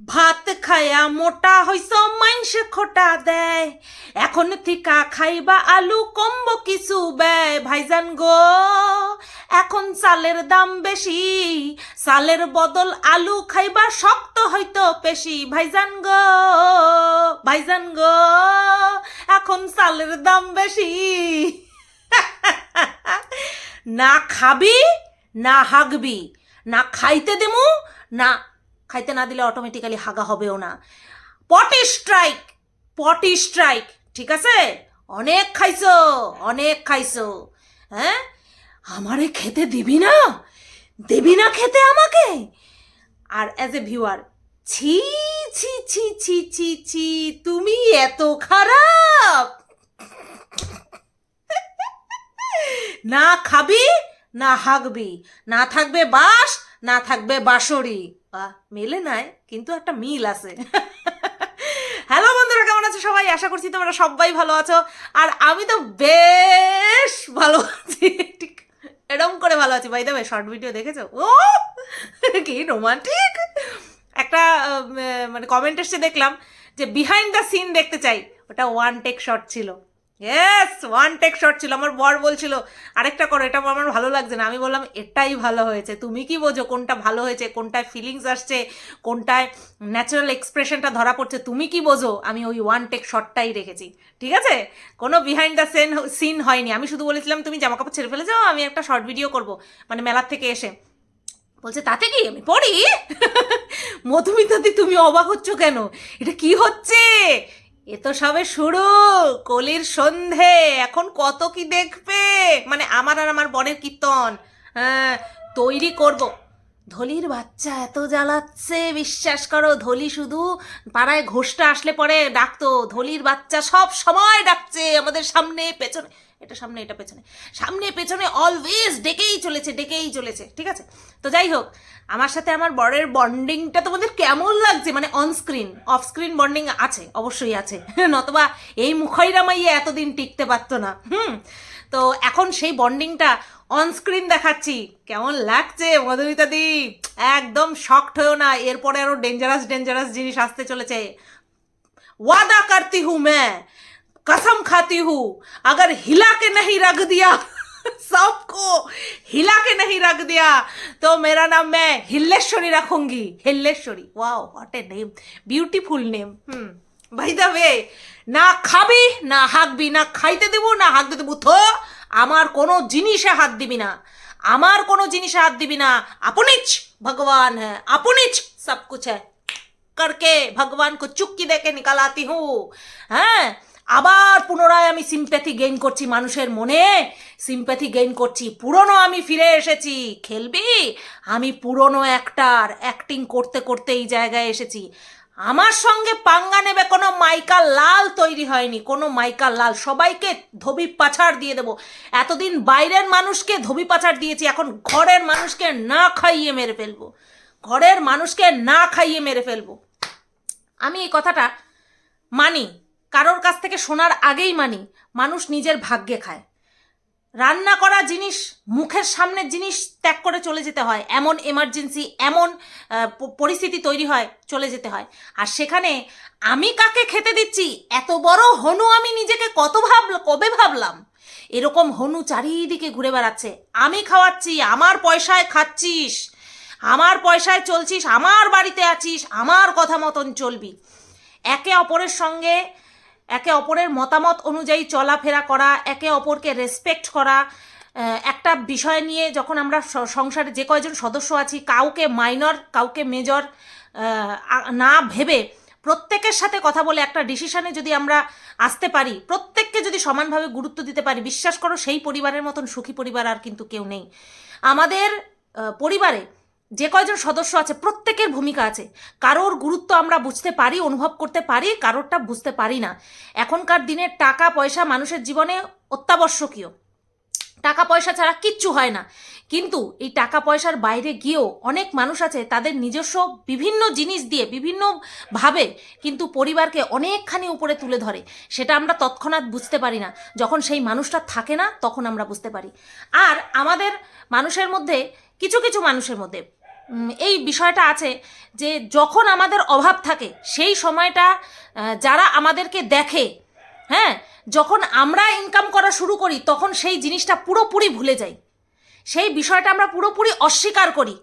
ভাত খায়া মোটা হইস মাংস খোটা দেয়। এখন থিকা খাইবা আলু, কম্ব কিছু ব্যয় ভাইজান গো, এখন চালের দাম বেশি। চালের বদল আলু খাইবা শক্ত হইতো পেশি। ভাইজান গো ভাইজান গো, এখন চালের দাম বেশি। না খাবি, না হাগবি, না খাইতে দেমু, না খাইতে না দিলে অটোমেটিক্যালি হাগা হবেও না। পটি স্ট্রাইক পটি স্ট্রাইক ঠিক আছে? অনেক খাইছো অনেক খাইছো। হ্যাঁ? আমারে খেতে দিবি না? দিবি না খেতে আমাকে? আর অ্যাজ এ ভিউয়ার ছি ছি ছি ছি ছি ছি, তুমি এত খারাপ! না খাবি, না হাগবি। না থাকবে বাস না থাকবে বাহ মেলে নাই, কিন্তু একটা মিল আছে। হ্যালো বন্ধুরা, কেমন আছো সবাই? আশা করছি তোমরা সবাই ভালো আছো। আর আমি তো বেশ ভালো আছি। ঠিক এরকম করে ভালো আছি। বাই দেবে শর্ট ভিডিও দেখেছ? ও, কি রোমান্টিক একটা মানে কমেন্ট এসে দেখলাম যে বিহাইন্ড দ্য সিন দেখতে চাই। ওটা ওয়ান টেক শট ছিল। ইয়েস ওয়ান টেক শট ছিল, আমার বর বলছিল, আরেকটা করো, এটা আমার ভালো লাগছে না। আমি বললাম, এটাই ভালো হয়েছে। তুমি কি বোঝো কোনটা ভালো হয়েছে, কোনটায় ফিলিংস আসছে, কোনটায় ন্যাচারাল এক্সপ্রেশনটা ধরা পড়ছে, তুমি কি বোঝো? আমি ওই ওয়ান টেক শটটাই রেখেছি। ঠিক আছে? কোনো বিহাইন্ড দ্য সেন সিন হয়নি। আমি শুধু বলেছিলাম, তুমি জামা কাপড় ছেড়ে ফেলে যাও, আমি একটা শর্ট ভিডিও করব। মানে মেলার থেকে এসে। বলছে, তাতে কি? আমি পড়ি? মধুমিতাদি, তুমি অবাক হচ্ছ কেন? এটা কি হচ্ছে? এ তো সবে শুরু, কলির সন্ধে, এখন কত কি দেখবে? মানে আমার আর আমার বনের কীর্তন হ্যাঁ তৈরি করব। ধলির বাচ্চা এত জ্বালাচ্ছে, বিশ্বাস করো, ধলি শুধু পাড়ায় ঘোষটা আসলে পরে ডাকতো। ধলির বাচ্চা সব সময় ডাকছে আমাদের সামনে, পেছনে। এটা সামনে, এটা পেছনে। সামনে, পেছনে অলওয়েজ ডেকেই চলেছে ডেকেই চলেছে, ঠিক আছে? তো যাই হোক, আমার সাথে আমার বরের বন্ডিংটা তোমাদের কেমন লাগছে? মানে onscreen offscreen off screen bonding আছে, অবশ্যই আছে। নতবা এই মুখইরামাইয়া এতদিন টিকতে পারতো না, হুম? তো এখন সেই বন্ডিংটা অনস্ক্রিন দেখাচ্ছি। কেমন লাগছে, মধুমিতা দি? একদম শক্ট হয়েও না, এরপরে আরও ডেঞ্জারাস ডেঞ্জারাস জিনিস আসতে চলেছে। ওয়াদা কার্তি হু ম্যা कसम खाती हूं अगर हिला के नहीं रख दिया सबको हिला के नहीं रख दिया तो मेरा नाम मैं हिल्लेश्वरी रखूंगी Hilleshwari wow what a name beautiful name hmm by the way না খাবি না হাঁকবি না খাইতে দেবো না হাঁকতে দেবো তো আমার কোনো জিনিসে হাত দিবি না আমার কোনো জিনিসে হাত দিবি না আপনিচ ভগবান হ্যাঁ আপনিচ সব কুছ হ্যাঁ करके भगवान को चुक्की देके निकाल आती हूँ হ্যাঁ আবার পুনরায় আমি সিম্প্যাথি গেইন করছি মানুষের মনে। সিম্প্যাথি গেইন করছি, পুরনো আমি ফিরে এসেছি। খেলবি? আমি পুরনো অ্যাক্টার অ্যাক্টিং করতে করতে এই জায়গায় এসেছি। আমার সঙ্গে পাঙ্গা নেবে কোনো মাইকা লাল তৈরি হয়নি, কোনো মাইকা লাল। সবাইকে ধবি পাছাড় দিয়ে দেবো। এতদিন বাইরের মানুষকে ধবি পাছাড় দিয়েছি, এখন ঘরের মানুষকে না খাইয়ে মেরে ফেলব। ঘরের মানুষকে না খাইয়ে মেরে ফেলব। আমি এই কথাটা মানি। কারোর কাছ থেকে শোনার আগেই মানি, মানুষ নিজের ভাগ্যে খায়। রান্না করা জিনিস, মুখের সামনের জিনিস ত্যাগ করে চলে যেতে হয়। এমন এমার্জেন্সি এমন পরিস্থিতি তৈরি হয়, চলে যেতে হয়। আর সেখানে আমি কাকে খেতে দিচ্ছি? এত বড় হনু আমি নিজেকে কত ভাবল, কবে ভাবলাম? এরকম হনু চারিদিকে ঘুরে বেড়াচ্ছে। আমি খাওয়াচ্ছি, আমার পয়সায় খাচ্ছিস, আমার পয়সায় চলছিস, আমার বাড়িতে আছিস, আমার কথা মতন চলবি। একে অপরের সঙ্গে একে অপরের মতামত অনুযায়ী চলাফেরা করা, একে অপরকে রেসপেক্ট করা একটা বিষয় নিয়ে যখন আমরা সংসারে যে কয়জন সদস্য আছি, কাউকে মাইনর কাউকে মেজর না ভেবে প্রত্যেকের সাথে কথা বলে একটা ডিসিশনে যদি আমরা আসতে পারি, প্রত্যেককে যদি সমানভাবে গুরুত্ব দিতে পারি, বিশ্বাস করো সেই পরিবারের মতন সুখী পরিবার আর কিন্তু কেউ নেই। আমাদের পরিবারে যে কয়জন সদস্য আছে, প্রত্যেকের ভূমিকা আছে। কারোর গুরুত্ব আমরা বুঝতে পারি, অনুভব করতে পারি, কারোরটা বুঝতে পারি না। এখনকার দিনে টাকা, পয়সা মানুষের জীবনে অত্যাবশ্যকীয়। টাকা, পয়সা ছাড়া কিচ্ছু হয় না। কিন্তু এই টাকা, পয়সার বাইরে গিয়েও অনেক মানুষ আছে, তাদের নিজস্ব বিভিন্ন জিনিস দিয়ে বিভিন্নভাবে কিন্তু পরিবারকে অনেকখানি উপরে তুলে ধরে। সেটা আমরা তৎক্ষণাৎ বুঝতে পারি না। যখন সেই মানুষটা থাকে না, তখন আমরা বুঝতে পারি। আর আমাদের মানুষের মধ্যে, কিছু কিছু মানুষের মধ্যে এই বিষয়টা আছে যে যখন আমাদের অভাব থাকে, সেই সময়টা যারা আমাদেরকে দেখে হ্যাঁ যখন আমরা ইনকাম করা শুরু করি, তখন সেই জিনিসটা পুরোপুরি ভুলে যাই। সেই বিষয়টা আমরা পুরোপুরি অস্বীকার করি।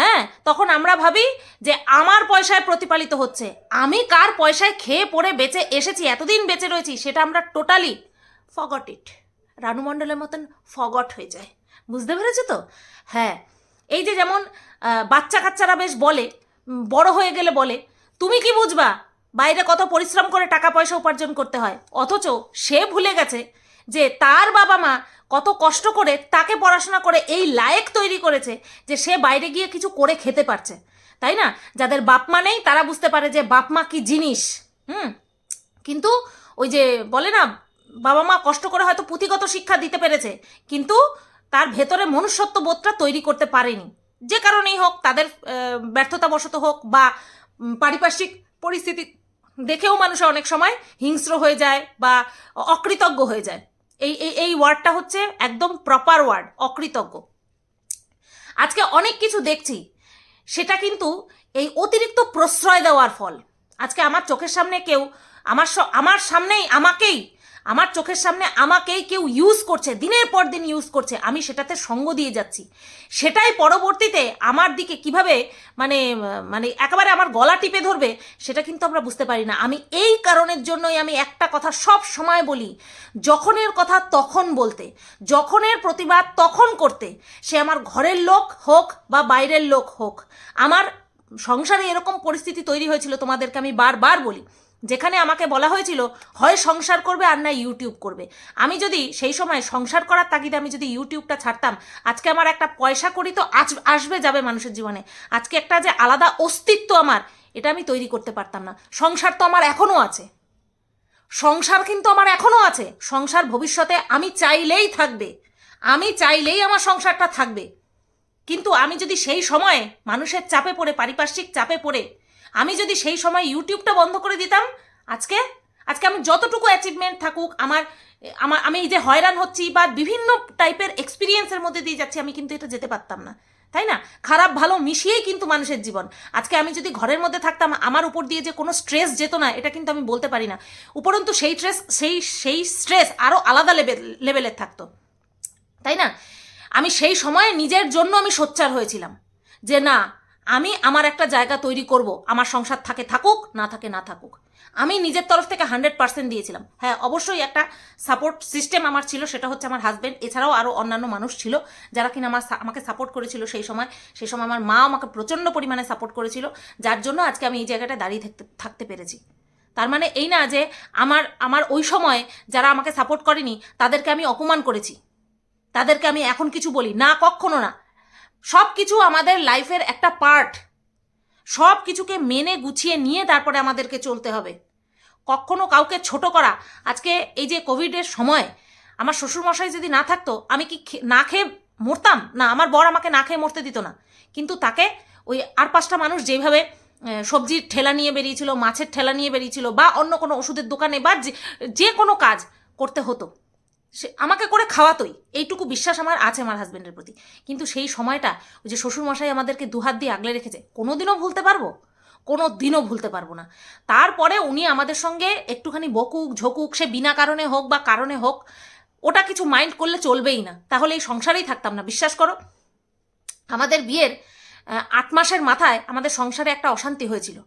হ্যাঁ তখন আমরা ভাবি যে আমার পয়সায় প্রতিপালিত হচ্ছে। আমি কার পয়সায় খেয়ে পড়ে বেঁচে এসেছি, এতদিন বেঁচে রয়েছি, সেটা আমরা টোটালি ফগট ইট রানু মণ্ডলের মতন ফগট হয়ে যায়। বুঝতে পেরেছ তো? হ্যাঁ এই যে যেমন বাচ্চা কাচ্চারা বেশ বলে বড় হয়ে গেলে বলে, তুমি কি বুঝবা বাইরে কত পরিশ্রম করে টাকা পয়সা উপার্জন করতে হয়? অথচ সে ভুলে গেছে যে তার বাবা মা কত কষ্ট করে তাকে পড়াশোনা করে এই লায়েক তৈরি করেছে যে সে বাইরে গিয়ে কিছু করে খেতে পারছে। তাই না? যাদের বাপ মা নেই, তারা বুঝতে পারে যে বাপ মা কি জিনিস। হুম? কিন্তু ওই যে বলে না, বাবা মা কষ্ট করে হয়তো পুঁথিগত শিক্ষা দিতে পেরেছে, কিন্তু তার ভেতরে মনুষ্যত্ব বোধটা তৈরি করতে পারেনি। যে কারণেই হোক, তাদের ব্যর্থতাবশত হোক বা পারিপার্শ্বিক পরিস্থিতি দেখেও মানুষ অনেক সময় হিংস্র হয়ে যায় বা অকৃতজ্ঞ হয়ে যায়। এই এই এই ওয়ার্ডটা হচ্ছে একদম প্রপার ওয়ার্ড, অকৃতজ্ঞ। আজকে অনেক কিছু দেখছি, সেটা কিন্তু এই অতিরিক্ত প্রশ্রয় দেওয়ার ফল। আজকে আমার চোখের সামনে কেউ, আমার আমার সামনেই আমাকেই আমার চোখের সামনে আমাকেই কেউ ইউজ করছে, দিনের পর দিন ইউজ করছে, আমি সেটাতে সঙ্গ দিয়ে যাচ্ছি। সেটাই পরবর্তীতে আমার দিকে কীভাবে মানে মানে একেবারে আমার গলা টিপে ধরবে, সেটা কিন্তু আমরা বুঝতে পারি না। আমি এই কারণের জন্যই আমি একটা কথা সব সময় বলি, যখনের কথা তখন বলতে, যখনের প্রতিবাদ তখন করতে, সে আমার ঘরের লোক হোক বা বাইরের লোক হোক। আমার সংসারে এরকম পরিস্থিতি তৈরি হয়েছিল, তোমাদেরকে আমি বারবার বলি। যেখানে আমাকে বলা হয়েছিল, হয় সংসার করবে আর না ইউটিউব করবে। আমি যদি সেই সময় সংসার করার তাগিদে আমি যদি ইউটিউবটা ছাড়তাম, আজকে আমার একটা পয়সা করি তো আজ- আসবে যাবে মানুষের জীবনে। আজকে একটা যে আলাদা অস্তিত্ব আমার, এটা আমি তৈরি করতে পারতাম না। সংসার তো আমার এখনও আছে। সংসার কিন্তু আমার এখনও আছে। সংসার ভবিষ্যতে আমি চাইলেই থাকবে। আমি চাইলেই আমার সংসারটা থাকবে। কিন্তু আমি যদি সেই সময়ে মানুষের চাপে পড়ে, পারিপার্শ্বিক চাপে পড়ে আমি যদি সেই সময় ইউটিউবটা বন্ধ করে দিতাম, আজকে আজকে আমি যতটুকু অ্যাচিভমেন্ট থাকুক, আমার আমার, আমি এই যে হয়রান হচ্ছি বা বিভিন্ন টাইপের এক্সপিরিয়েন্সের মধ্যে দিয়ে যাচ্ছি, আমি কিন্তু এটা যেতে পারতাম না। তাই না? খারাপ, ভালো মিশিয়েই কিন্তু মানুষের জীবন। আজকে আমি যদি ঘরের মধ্যে থাকতাম, আমার উপর দিয়ে যে কোনো স্ট্রেস যেত না, এটা কিন্তু আমি বলতে পারি না। উপরন্তু সেই স্ট্রেস সেই সেই স্ট্রেস আরও আলাদা লেভেল লেভেলের থাকতো। তাই না? আমি সেই সময়ে নিজের জন্য আমি সোচ্চার হয়েছিলাম যে না আমি আমার একটা জায়গা তৈরি করব, আমার সংসার থাকে থাকুক, না থাকে না থাকুক। আমি নিজের তরফ থেকে হান্ড্রেড পার্সেন্ট দিয়েছিলাম। হ্যাঁ অবশ্যই একটা সাপোর্ট সিস্টেম আমার ছিল, সেটা হচ্ছে আমার হাজব্যান্ড এছাড়াও আরও অন্যান্য মানুষ ছিল, যারা কিনা আমার আমাকে সাপোর্ট করেছিল সেই সময়। সেই সময় আমার মা আমাকে প্রচণ্ড পরিমাণে সাপোর্ট করেছিল, যার জন্য আজকে আমি এই জায়গাটায় দাঁড়িয়ে থাকতে থাকতে পেরেছি। তার মানে এই না যে আমার আমার ওই সময় যারা আমাকে সাপোর্ট করেনি, তাদেরকে আমি অপমান করেছি। তাদেরকে আমি এখন কিছু বলি না, কখনো না। সব কিছু আমাদের লাইফের একটা পার্ট। সব কিছুকে মেনে গুছিয়ে নিয়ে তারপরে আমাদেরকে চলতে হবে। কখনো কাউকে ছোট করা। আজকে এই যে কোভিডের সময়, আমার শ্বশুরমশাই যদি না থাকতো, আমি কি না খেয়ে মরতাম? না, আমার বর আমাকে না খেয়ে মরতে দিত না। কিন্তু তাকে ওই আর পাঁচটা মানুষ যেভাবে সবজির ঠেলা নিয়ে বেরিয়েছিল, মাছের ঠেলা নিয়ে বেরিয়েছিল বা অন্য কোনো ওষুধের দোকানে বা যে কোনো কাজ করতে হতো। সে আমাকে করে খাওয়াতোই। এইটুকু বিশ্বাস আমার আছে আমার হাজব্যান্ডের প্রতি। কিন্তু সেই সময়টা ওই যে শ্বশুরমশাই আমাদেরকে দুহাত দিয়ে আগলে রেখেছে, কোনোদিনও ভুলতে পারব? কোনো দিনও ভুলতে পারব না। তারপরে উনি আমাদের সঙ্গে একটুখানি বকুক, ঝকুক, সে বিনা কারণে হোক বা কারণে হোক, ওটা কিছু মাইন্ড করলে চলবেই না। তাহলে এই সংসারেই থাকতাম না, বিশ্বাস করো। আমাদের বিয়ের আট মাসের মাথায় আমাদের সংসারে একটা অশান্তি হয়েছিল।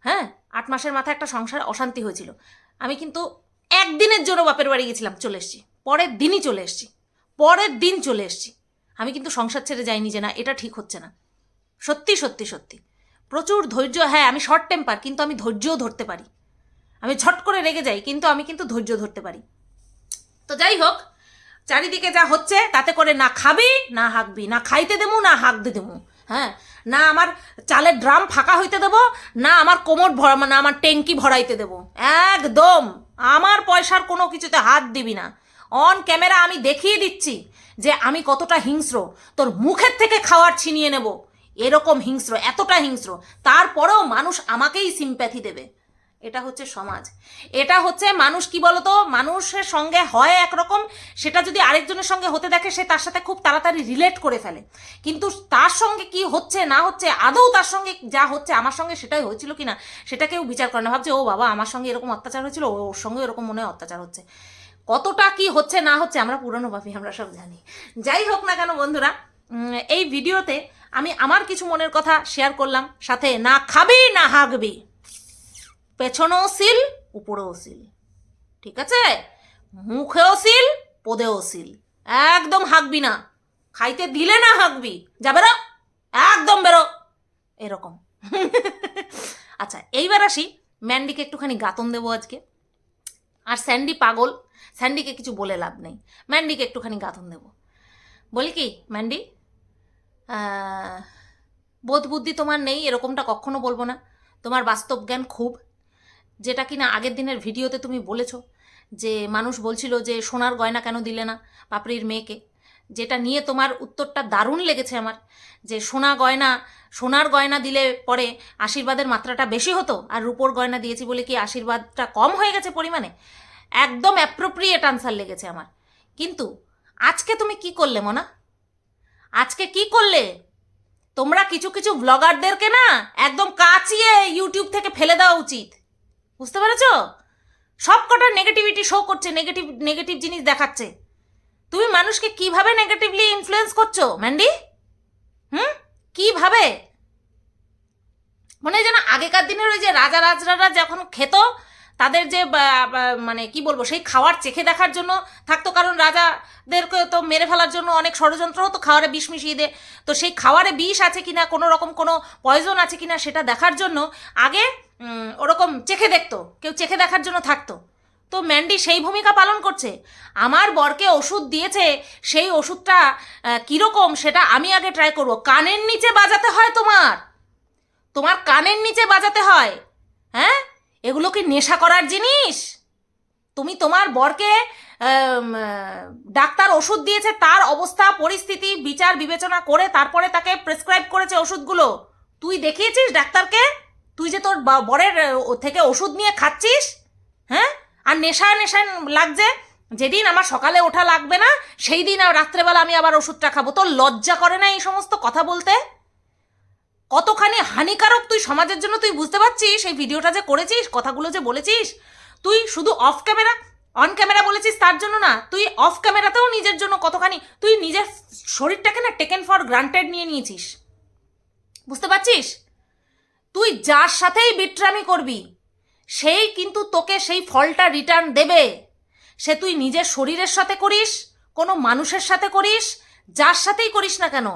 হ্যাঁ? আট মাসের মাথায় একটা সংসারে অশান্তি হয়েছিল। আমি কিন্তু একদিনের জন্য বাপের বাড়ি গেছিলাম, চলে এসেছি। পরের দিনই চলে এসেছি। পরের দিন চলে এসেছি। আমি কিন্তু সংসার ছেড়ে যাইনি যে না, এটা ঠিক হচ্ছে না। সত্যি সত্যি সত্যি। প্রচুর ধৈর্য হ্যাঁ আমি শর্ট টেম্পার কিন্তু আমি ধৈর্যও ধরতে পারি। আমি ঝট করে রেগে যাই, কিন্তু আমি কিন্তু ধৈর্য ধরতে পারি। তো যাই হোক, চারিদিকে যা হচ্ছে, তাতে করে না খাবি, না হাঁকবি। না খাইতে দেবো, না হাঁকতে দেবো। হ্যাঁ না আমার চালের ড্রাম ফাঁকা হইতে দেবো, না আমার কোমর ভরা, না আমার ট্যাঙ্কি ভরাইতে দেবো। একদম। আমার পয়সার কোনো কিছুতে হাত দিবি না। অন ক্যামেরা আমি দেখিয়ে দিচ্ছি যে আমি কতটা হিংস্র। তোর মুখের থেকে খাওয়ার ছিনিয়ে নেব। এরকম হিংস্র, এতটা হিংস্র। তারপরেও মানুষ আমাকেই সিম্প্যাথি দেবে। এটা হচ্ছে সমাজ। এটা হচ্ছে মানুষ কি বলতো? মানুষের সঙ্গে হয় একরকম, সেটা যদি আরেকজনের সঙ্গে হতে দেখে, সে তার সাথে খুব তাড়াতাড়ি রিলেট করে ফেলে। কিন্তু তার সঙ্গে কি হচ্ছে, না হচ্ছে, আদৌ তার সঙ্গে যা হচ্ছে, আমার সঙ্গে সেটাই হয়েছিল কিনা, সেটা কেউ বিচার করে না। ভাবছে, ও বাবা, আমার সঙ্গে এরকম অত্যাচার হয়েছিল ওর সঙ্গে এরকম মনে হয় অত্যাচার হচ্ছে। কতটা কি হচ্ছে, না হচ্ছে, আমরা পুরনো ভাবি, আমরা সব জানি। যাই হোক না কেন বন্ধুরা এই ভিডিওতে আমি আমার কিছু মনের কথা শেয়ার করলাম। সাথে না খাবি, না হাগবি। পেছনেও সিল উপরেও সিল ঠিক আছে? মুখেও সিল পদেও সিল একদম হাঁকবি না। খাইতে দিলে না হাঁকবি। যা বেরো একদম বেরো। এরকম। আচ্ছা এইবার আসি। ম্যান্ডিকে একটুখানি গাতন দেবো আজকে। আর স্যান্ডি পাগল। স্যান্ডিকে কিছু বলে লাভ নেই। ম্যান্ডিকে একটুখানি গাঁথন দেবো। বলি কি, ম্যান্ডি? বোধ বুদ্ধি তোমার নেই, এরকমটা কখনো বলব না। তোমার বাস্তব জ্ঞান খুব যেটা কিনা আগের দিনের ভিডিওতে তুমি বলেছ, যে মানুষ বলছিল যে সোনার গয়না কেন দিলে না পাপড়ির মেয়েকে। যেটা নিয়ে তোমার উত্তরটা দারুণ লেগেছে আমার, যে সোনা গয়না, সোনার গয়না দিলে পরে আশীর্বাদের মাত্রাটা বেশি হতো আর রূপোর গয়না দিয়েছি বলে কি আশীর্বাদটা কম হয়ে গেছে পরিমাণে? একদম অ্যাপ্রোপ্রিয়েট আনসার লেগেছে আমার। কিন্তু আজকে তুমি কি করলে মনা? আজকে কি করলে? তোমরা কিছু কিছু ব্লগারদেরকে না একদম কাচিয়ে ইউটিউব থেকে ফেলে দেওয়া উচিত। বুঝতে পেরেছ? সব কটা নেগেটিভিটি শো করছে নেগেটিভ নেগেটিভ জিনিস দেখাচ্ছে। তুমি মানুষকে কীভাবে নেগেটিভলি ইনফ্লুয়েন্স করছ ম্যান্ডি হুম? কীভাবে? মনে হয় যেন আগেকার দিনের ওই যে রাজা রাজরারা যখন খেত, তাদের যে মানে কি বলব, সেই খাওয়ার চেখে দেখার জন্য থাকতো, কারণ রাজাদেরকে তো মেরে ফেলার জন্য অনেক ষড়যন্ত্র হতো, খাওয়ারে বিষ মিশিয়ে দে। তো সেই খাওয়ারে বিষ আছে কিনা, কোনো রকম কোনো পয়জন আছে কিনা, সেটা দেখার জন্য আগে ওরকম চেখে দেখতো, কেউ চেখে দেখার জন্য থাকতো। তো ম্যান্ডি সেই ভূমিকা পালন করছে। আমার বরকে ওষুধ দিয়েছে, সেই ওষুধটা কীরকম সেটা আমি আগে ট্রাই করব। কানের নিচে বাজাতে হয় তোমার? তোমার কানের নিচে বাজাতে হয় হ্যাঁ? এগুলো কি নেশা করার জিনিস? তুমি তোমার বরকে ডাক্তার ওষুধ দিয়েছে, তার অবস্থা, পরিস্থিতি, বিচার, বিবেচনা করে তারপরে তাকে প্রেসক্রাইব করেছে ওষুধগুলো। তুই দেখিয়েছিস ডাক্তারকে? তুই যে তোর বরের থেকে ওষুধ নিয়ে খাচ্ছিস? হ্যাঁ? আর নেশা নেশা লাগছে? যেদিন আমার সকালে ওঠা লাগবে না, সেই দিন আর রাত্রেবেলা আমি আবার ওষুধটা খাব। তোর লজ্জা করে না এই সমস্ত কথা বলতে? কতখানি হানিকারক তুই সমাজের জন্য তুই বুঝতে পারছিস? এই ভিডিওটা যে করেছিস, কথাগুলো যে বলেছিস, তুই শুধু অফ ক্যামেরা অন ক্যামেরা বলেছিস তার জন্য না, তুই অফ ক্যামেরাতেও নিজের জন্য কতখানি, তুই নিজের শরীরটাকে না টেকেন ফর গ্রান্টেড নিয়ে নিয়েছিস। বুঝতে পারছিস? তুই যার সাথেই বিট্রামি করবি, সেই কিন্তু তোকে সেই ফলটা রিটার্ন দেবে। সে তুই নিজের শরীরের সাথে করিস, কোনো মানুষের সাথে করিস, যার সাথেই করিস না কেন,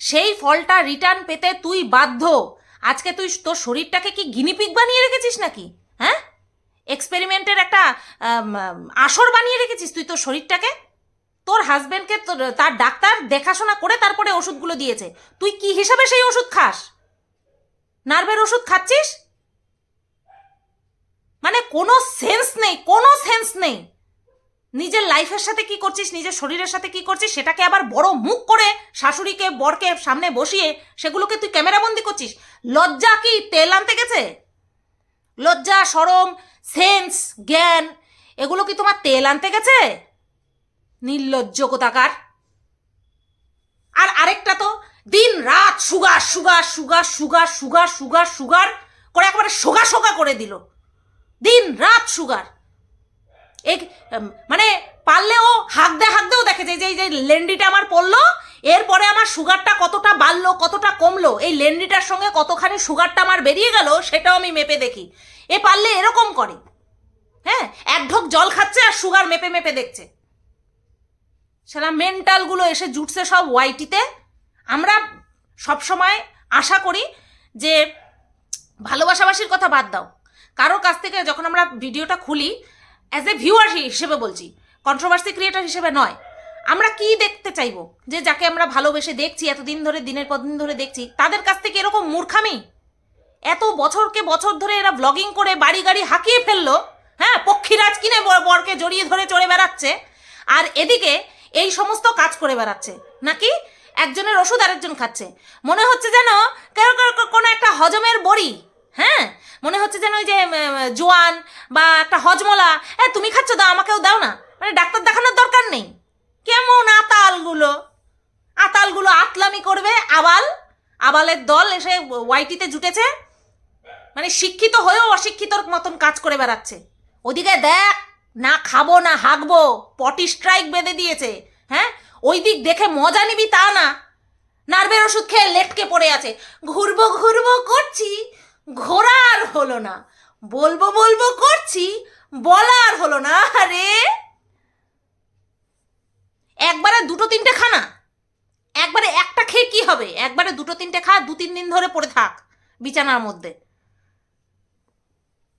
সেই ফলটা রিটার্ন পেতে তুই বাধ্য। আজকে তুই তোর শরীরটাকে কি গিনিপিক বানিয়ে রেখেছিস নাকি? হ্যাঁ? এক্সপেরিমেন্টের একটা আসর বানিয়ে রেখেছিস তুই তোর শরীরটাকে? তোর হাজবেন্ডকে তোর- তার ডাক্তার দেখাশোনা করে তারপরে ওষুধগুলো দিয়েছে। তুই কি হিসাবে সেই ওষুধ খাস? নার্ভের ওষুধ খাচ্ছিস? মানে কোনো সেন্স নেই, কোনো সেন্স নেই। নিজের লাইফের সাথে কি করছিস, নিজের শরীরের সাথে কি করছিস, সেটাকে আবার বড় মুখ করে শাশুড়িকে, বরকে সামনে বসিয়ে সেগুলোকে তুই ক্যামেরাবন্দি করছিস? লজ্জা কি তেল আনতে গেছে? লজ্জা, সরম, সেন্স, জ্ঞান, এগুলো কি তোমার তেল আনতে গেছে? নির্লজ্জ কোথাকার। আর আরেকটা তো দিন রাত sugar sugar sugar sugar sugar sugar sugar করে একেবারে সোগা সোগা করে দিল। দিন রাত সুগার। এক মানে পারলেও হাঁকতে হাঁকতেও দেখে যে- যে লেন্ডিটা আমার পড়ল, এরপরে আমার সুগারটা কতটা বাড়লো, কতটা কমলো, এই লেন্ডিটার সঙ্গে কতখানি সুগারটা আমার বেরিয়ে গেল সেটাও আমি মেপে দেখি। এ পারলে এরকম করে। হ্যাঁ এক ঢোক জল খাচ্ছে আর সুগার মেপে মেপে দেখছে। সেটা মেন্টালগুলো এসে জুটছে সব ওয়াইটিতে আমরা সব সময় আশা করি যে ভালোবাসাবাসির কথা বাদ দাও। কারোর কাছ থেকে যখন আমরা ভিডিওটা খুলি অ্যাজ এ ভিউয়ার হিসেবে বলছি কন্ট্রোভার্সি ক্রিয়েটার হিসেবে নয়। আমরা কি দেখতে চাইব? যে যাকে আমরা ভালোবেসে দেখছি, এতদিন ধরে, দিনের পর দিন ধরে দেখছি, তাদের কাছ থেকে এরকম মূর্খামি? এত বছরকে বছর ধরে এরা ব্লগিং করে বাড়ি গাড়ি হাঁকিয়ে ফেলল হ্যাঁ? পক্ষীরাজ কিনে বর- বরকে জড়িয়ে ধরে চড়ে বেড়াচ্ছে, আর এদিকে এই সমস্ত কাজ করে বেড়াচ্ছে। নাকি একজনের ওষুধ আরেকজন খাচ্ছে। মনে হচ্ছে যেন কেউ কেউ কোনো একটা হজমের বড়ি হ্যাঁ? মনে হচ্ছে যেন ওই যে জোয়ান বা একটা হজমলা হ্যাঁ তুমি খাচ্ছ, দাও, আমাকেও দাও না। মানে ডাক্তার দেখানোর দরকার নেই। কেমন আতালগুলো। আতালগুলো আতলামি করবে আবাল, আবালের দল এসে ওয়াইটিতে জুটেছে। মানে শিক্ষিত হয়েও অশিক্ষিতর মতন কাজ করে বেড়াচ্ছে। ওদিকে দেখ, না খাব, না হাঁকবো পটি স্ট্রাইক বেঁধে দিয়েছে হ্যাঁ? ওই দিক দেখে মজা নিবি তা না। নার্ভের ওষুধ খেয়ে লেটকে পড়ে আছে। ঘুরবো ঘুরবো, করছি। ঘোরার হলো না। বলব বলব, করছি। বলার হলো না, আরে। একবারে দুটো তিনটে খানা একবারে একটা খেয়ে কি হবে? একবারে দুটো তিনটে খা, দু তিন দিন ধরে পড়ে থাক বিছানার মধ্যে।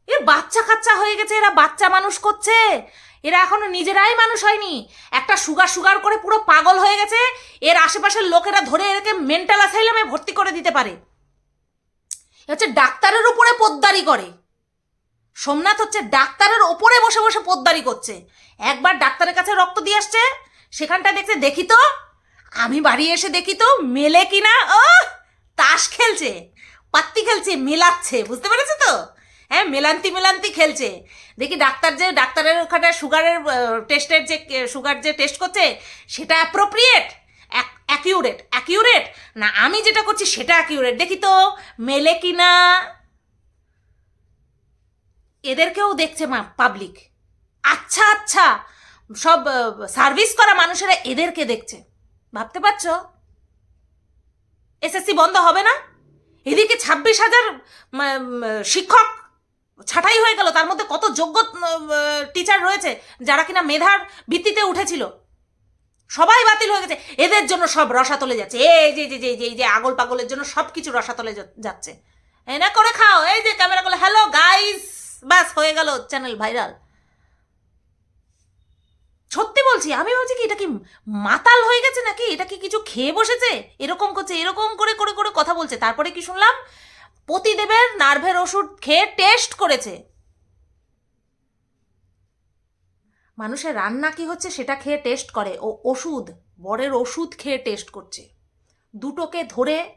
এর বাচ্চা কাচ্চা হয়ে গেছে, এরা বাচ্চা মানুষ করছে। এরা এখনও নিজেরাই মানুষ হয়নি। একটা সুগার সুগার করে পুরো পাগল হয়ে গেছে, এর আশেপাশের লোকেরা ধরে এদেরকে মেন্টাল অ্যাসাইলামে ভর্তি করে দিতে পারে। হচ্ছে ডাক্তারের উপরে পোদ্দারি করে। সোমনাথ হচ্ছে ডাক্তারের ওপরে বসে বসে পোদ্দারি করছে। একবার ডাক্তারের কাছে রক্ত দিয়ে আসছে সেখানটা দেখতে দেখি তো, আমি বাড়ি এসে দেখি তো, মেলে কিনা ও তাস খেলছে, পাত্তি খেলছে, মেলাচ্ছে, বুঝতে পেরেছ তো? হ্যাঁ মেলান্তি মেলান্তি খেলছে। দেখি ডাক্তার যে, ডাক্তারের ওখানে সুগারের টেস্টের যে সুগার যে টেস্ট করছে, সেটা অ্যাপ্রোপ্রিয়েট অ্যাকিউরেট অ্যাকিউরেট না, আমি যেটা করছি সেটা অ্যাকিউরেট দেখি তো, মেলে কি না? এদেরকেও দেখছে মা পাবলিক আচ্ছা আচ্ছা। সব সার্ভিস করা মানুষেরা এদেরকে দেখছে। ভাবতে পারছ? এসএসসি বন্ধ হবে না? এদিকে ছাব্বিশ হাজার শিক্ষক ছাঁটাই হয়ে গেল। তার মধ্যে কত যোগ্য টিচার রয়েছে যারা কিনা মেধার ভিত্তিতে উঠেছিল। সবাই বাতিল হয়ে গেছে। এদের জন্য সব রসা রসাতলে যাচ্ছে। এই যে যে যে, যে- আগল পাগলের জন্য সব কিছু রসাতলে যা- যাচ্ছে। এনে করে খাও। এই যে ক্যামেরা করলে হ্যালো গাইস ব্যাস হয়ে গেল চ্যানেল ভাইরাল সত্যি বলছি, আমি ভাবছি কি, এটা কি মাতাল হয়ে গেছে নাকি? এটা কি কিছু খেয়ে বসেছে? এরকম করছে, এরকম করে করে করে কথা বলছে। তারপরে কি শুনলাম? পতিদেবের নার্ভের ওষুধ খেয়ে টেস্ট করেছে। মানুষের রান্না কি হচ্ছে সেটা খেয়ে টেস্ট করে। ও ওষুধ, বরের ওষুধ খেয়ে টেস্ট করছে। দুটোকে ধরে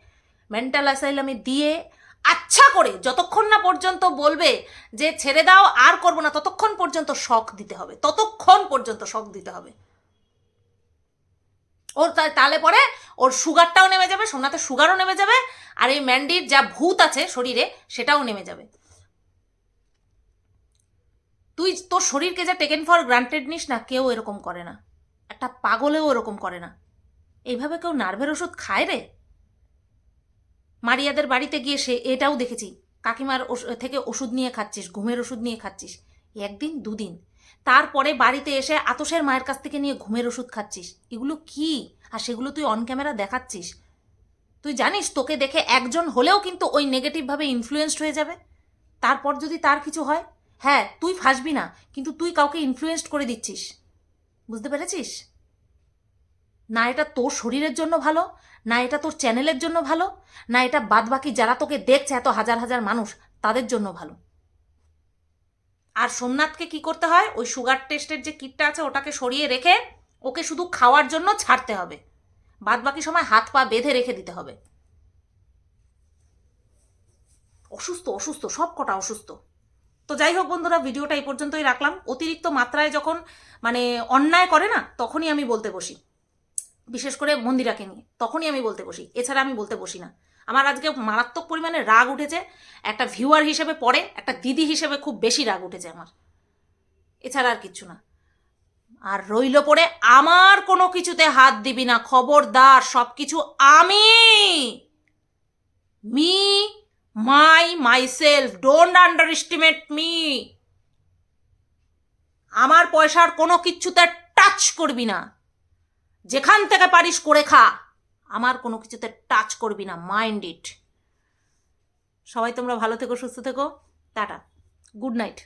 মেন্টাল অ্যাসাইলামে দিয়ে আচ্ছা করে যতক্ষণ না পর্যন্ত বলবে যে ছেড়ে দাও, আর করব না, ততক্ষণ পর্যন্ত শখ দিতে হবে। ততক্ষণ পর্যন্ত শখ দিতে হবে। ওর তাহলে পরে ওর সুগারটাও নেমে যাবে, সোমনাথের সুগারও নেমে যাবে, আর এই ম্যান্ডির যা ভূত আছে শরীরে, সেটাও নেমে যাবে। তুই তোর শরীরকে যা টেকেন ফর গ্রান্টেড নিস না, কেউ এরকম করে না। একটা পাগলেও এরকম করে না। এইভাবে কেউ নার্ভের ওষুধ খায় রে? মারিয়াদের বাড়িতে গিয়ে সে, এটাও দেখেছি। কাকিমার থেকে ওষুধ নিয়ে খাচ্ছিস, ঘুমের ওষুধ নিয়ে খাচ্ছিস। একদিন, দুদিন। তারপরে বাড়িতে এসে আতসের মায়ের কাছ থেকে নিয়ে ঘুমের ওষুধ খাচ্ছিস। এগুলো কি? আর সেগুলো তুই অন ক্যামেরা দেখাচ্ছিস। তুই জানিস তোকে দেখে একজন হলেও কিন্তু ওই নেগেটিভভাবে ইনফ্লুয়েসড হয়ে যাবে? তারপর যদি তার কিছু হয় হ্যাঁ তুই ফাঁসবি না, কিন্তু তুই কাউকে ইনফ্লুয়েসড করে দিচ্ছিস। বুঝতে পেরেছিস? না এটা তোর শরীরের জন্য ভালো, না এটা তোর চ্যানেলের জন্য ভালো, না এটা বাদবাকি যারা তোকে দেখছে এত হাজার হাজার মানুষ, তাদের জন্য ভালো। আর সোমনাথকে কি করতে হয়? ওই সুগার টেস্টের যে কিটটা আছে, ওটাকে সরিয়ে রেখে ওকে শুধু খাওয়ার জন্য ছাড়তে হবে। বাদ বাকি সময় হাত পা বেঁধে রেখে দিতে হবে। অসুস্থ অসুস্থ, সব কটা অসুস্থ। তো যাই হোক বন্ধুরা, ভিডিওটা এই পর্যন্তই রাখলাম। অতিরিক্ত মাত্রায় যখন মানে অন্যায় করে না, তখনই আমি বলতে বসি। বিশেষ করে মন্দিরাকে নিয়ে, তখনই আমি বলতে বসি। এছাড়া আমি বলতে বসি না। আমার আজকে মারাত্মক পরিমাণে রাগ উঠেছে। একটা ভিউয়ার হিসেবে পড়ে, একটা দিদি হিসেবে খুব বেশি রাগ উঠেছে আমার। এছাড়া আর কিচ্ছু না। আর রইল পড়ে, আমার কোনো কিছুতে হাত দিবি না, খবরদার সব কিছু আমি। Me, my myself don't underestimate me. আমার পয়সার কোনো কিচ্ছুতে টাচ করবি না। যেখান থেকে পারিস করে খা। আমার কোনো কিছুতে টাচ করবি না মাইন্ড ইট সবাই তোমরা ভালো থেকো, সুস্থ থেকো। Ta ta. Good night.